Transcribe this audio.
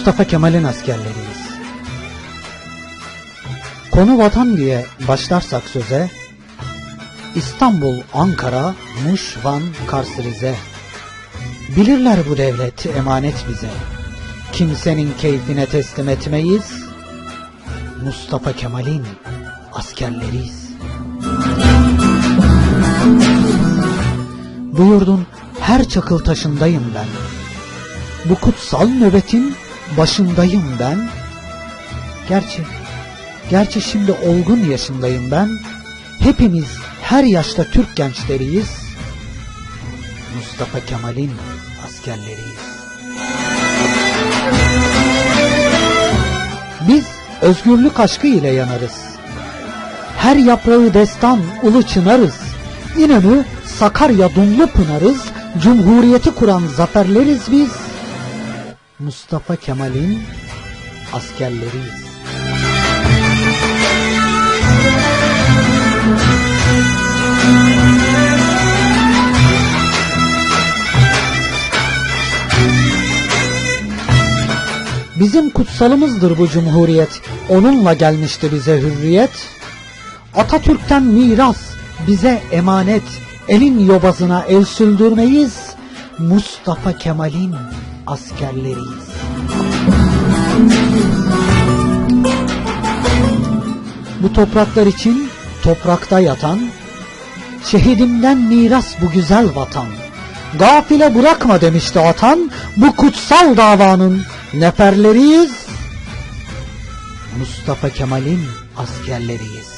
Mustafa Kemal'in askerleriyiz. Konu vatan diye başlarsak söze, İstanbul, Ankara, Muş, Van, Kars, Rize. Bilirler bu devlet emanet bize. Kimsenin keyfine teslim etmeyiz. Mustafa Kemal'in askerleriyiz. Bu yurdun her çakıl taşındayım ben. Bu kutsal nöbetin başındayım ben. Gerçi, gerçi şimdi olgun yaşındayım ben. Hepimiz her yaşta Türk gençleriyiz. Mustafa Kemal'in askerleriyiz. Biz özgürlük aşkı ile yanarız. Her yaprağı destan ulu çınarız. İnönü, Sakarya, Dumlu Pınarız. Cumhuriyeti kuran zaferleriz biz. Mustafa Kemal'in askerleriyiz. Bizim kutsalımızdır bu cumhuriyet. Onunla gelmişti bize hürriyet. Atatürk'ten miras, bize emanet. Elin yobazına el sürdürmeyiz. Mustafa Kemal'in askerleriyiz. Bu topraklar için toprakta yatan, şehidimden miras bu güzel vatan. Gafile bırakma demişti atan, bu kutsal davanın neferleriyiz. Mustafa Kemal'in askerleriyiz.